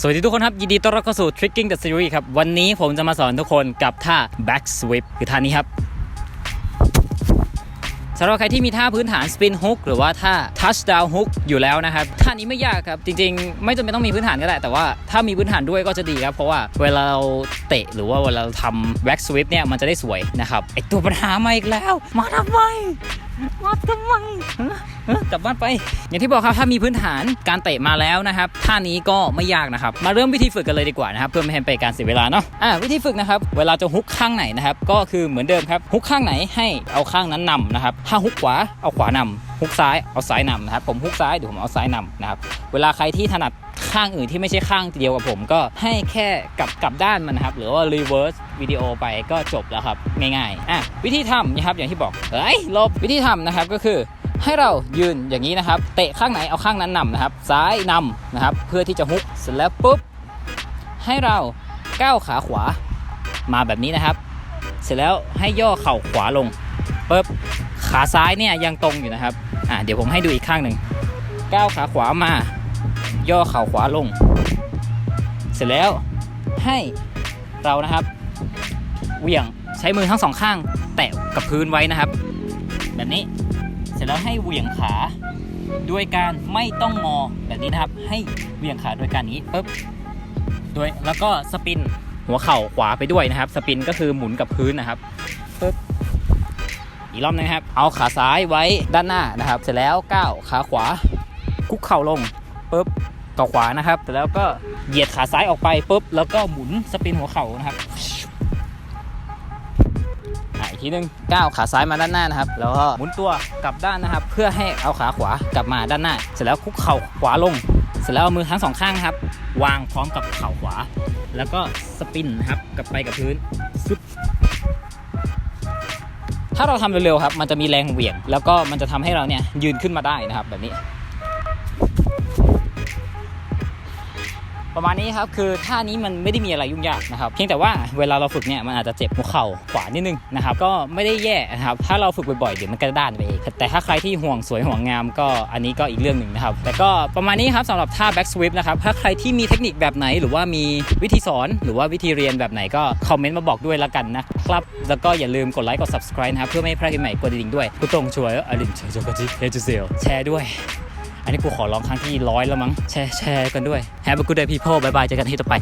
สวัสดีทุกคนครับ ยินดีต้อนรับเข้าสู่ Tricking the Series ครับ วันนี้ผมจะมาสอนทุกคนกับท่า Back Sweep คือท่านี้ครับสำหรับใครที่มีท่าพื้นฐาน Spin Hook หรือว่าท่า Touchdown Hook อยู่แล้วนะครับ ท่านี้ไม่ยากครับ จริงๆ ไม่จำเป็นต้องมีพื้นฐานก็ได้ แต่ว่าถ้ามีพื้นฐานด้วยก็จะดีครับ เพราะว่าเวลาเราเตะหรือว่าเวลาเราทำ Back Sweep เนี่ยมันจะได้สวยนะครับไอตัวปัญหามาอีกแล้ว มาทำไมมาทำไม กลับบ้านไป อย่างที่บอกครับถ้ามีพื้นฐานการเตะมาแล้วนะครับท่านี้ก็ไม่ยากนะครับ มาเริ่มวิธีฝึกกันเลยดีกว่านะครับเพื่อไม่ให้เป็นการเสียเวลาเนาะอ่าวิธีฝึกนะครับ เวลาจะฮุกข้างไหนนะครับ ก็คือเหมือนเดิมครับฮุกข้างไหนให้เอาข้างนั้นนำนะครับถ้าฮุกขวาเอาขวานำฮุกซ้ายเอาซ้ายนำนะครับผมฮุกซ้ายเดี๋ยวผมเอาซ้ายนำนะครับเวลาใครที่ถนัดข้างอื่นที่ไม่ใช่ข้างเดียวกับผมก็ให้แค่กลับกลับด้านมันนะครับ หรือว่า reverse วิดีโอไปก็จบแล้วครับ ง่ายๆอะวิธีทำนะครับอย่างที่บอกเฮ้ยลบวิธีทำนะครับก็คือ ให้เรายืนอย่างนี้นะครับ เตะข้างไหนเอาข้างนั้นนำนะครับ ซ้ายนำนะครับ เพื่อที่จะฮุกเสร็จแล้วปุ๊บให้เราก้าวขาขวามาแบบนี้นะครับ เสร็จแล้วให้ย่อเข่าขวาลงปุ๊บขาซ้ายเนี่ยยังตรงอยู่นะครับอะเดี๋ยวผมให้ดูอีกข้างหนึ่งก้าวขาขวามา ย่อเข่าขวาลง เสร็จแล้วให้เรานะครับเหวี่ยงใช้มือทั้งสองข้าง แตะกับพื้นไว้นะครับ แบบนี้ เสร็จแล้วให้เหวี่ยงขาด้วยการไม่ต้องงอแบบนี้นะครับ ให้เหวี่ยงขาด้วยการนี้ปุ๊บโดยแล้วก็สปินหัวเข่าขวาไปด้วยนะครับ สปินก็คือหมุนกับพื้นนะครับปุ๊บอีกรอบนึงนะครับ เอาขาซ้ายไว้ด้านหน้านะครับ เสร็จแล้วก้าวขาขวาคุกเข่าลงปุ๊บต่อขวานะครับเสร็จแล้วก็เหยียดขาซ้ายออกไปปุ๊บแล้วก็หมุนสปินหัวเข่านะครับ อีกทีหนึงก้าวขาซ้ายมาด้านหน้านะครับ แล้วก็หมุนตัวกลับด้านนะครับ เพื่อให้เอาขาขวากลับมาด้านหน้า เสร็จแล้วคุกเข่าขวาลง เสร็จแล้วเอามือทั้งสองข้างครับ วางพร้อมกับเข่าขวา แล้วก็สปินนะครับกลับไปกับพื้นซึบถ้าเราทำเร็วๆครับ มันจะมีแรงเหวี่ยง แล้วก็มันจะทำให้เราเนี่ยยืนขึ้นมาได้นะครับแบบนี้ ประมาณนี้ครับคือท่านี้มันไม่ได้มีอะไรยุ่งยากนะครับเพียงแต่ว่าเวลาเราฝึกเนี่ยมันอาจจะเจ็บหัวเข่าขวานิดนึงนะครับก็ไม่ได้แย่นะครับถ้าเราฝึกบ่อยๆเดี๋ยวมันก็ด้านไปเองแต่ถ้าใครที่ห่วงสวยห่วงงามก็อันนี้ก็อีกเรื่องหนึ่งนะครับแต่ก็ประมาณนี้ครับสำหรับท่า back sweep นะครับถ้าใครที่มีเทคนิคแบบไหนหรือว่ามีวิธีสอนหรือว่าวิธีเรียนแบบไหนก็คอมเมนต์มาบอกด้วยละกันนะครับแล้วก็อย่าลืมกดไลค์กด subscribe นะครับเพื่อไม่ให้พลาดคลิปใหม่กดดิ่งๆด้วยกูตรงช่วยอลินช่วยจกจิเฮจูเซลแชร์ด้วย อันนี้กูขอร้องครั้งที่ร้อยแล้วมั้งแชร์แชร์กันด้วย Have a good day people บายบายเจอกันที่ต่อไป